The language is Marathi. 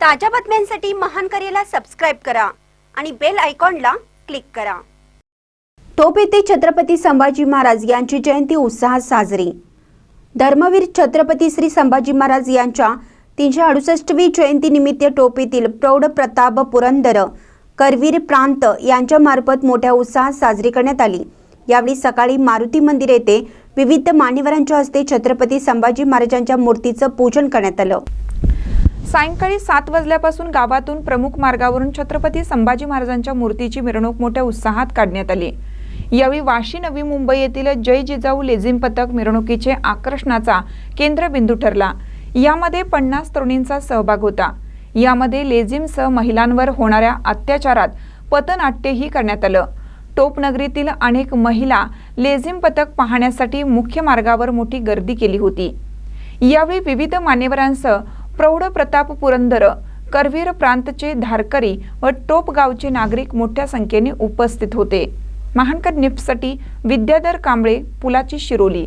ताज्या बातम्यांसाठी महान करेला सबस्क्राईब करा आणि बेल आयकॉनला क्लिक करा. टोप येथे छत्रपती संभाजी महाराज यांची जयंती उत्साहात साजरी. धर्मवीर छत्रपती श्री संभाजी महाराज यांच्या तीनशे अडुसष्टवी जयंतीनिमित्त टोप येथील प्रौढ प्रताप पुरंदर करवीर प्रांत यांच्यामार्फत मोठ्या उत्साहात साजरी करण्यात आली. यावेळी सकाळी मारुती मंदिर येथे विविध मान्यवरांच्या हस्ते छत्रपती संभाजी महाराजांच्या मूर्तीचं पूजन करण्यात आलं. सायंकाळी सात वाजल्यापासून गावातून प्रमुख मार्गावरून छत्रपती संभाजी महाराजांच्या मूर्तीची मिरवणूक मोठ्या उत्साहात काढण्यात आली. यावेळी वाशी नवी मुंबई येथील जय जिजाऊ लेझिम पथक मिरवणुकीचे आकर्षणाचा केंद्रबिंदू ठरला. यामध्ये पन्नास तरुणींचा सहभाग होता. यामध्ये लेझिमसह महिलांवर होणाऱ्या अत्याचारात पथनाट्यही करण्यात आलं. टोपनगरीतील अनेक महिला लेझिम पथक पाहण्यासाठी मुख्य मार्गावर मोठी गर्दी केली होती. यावेळी विविध मान्यवरांसह प्रौढ प्रताप पुरंदर करवीर प्रांतचे धारकरी व टोप गावचे नागरिक मोठ्या संख्येने उपस्थित होते. महानकर निफ्टसाठी विद्याधर कांबळे पुलाची शिरोली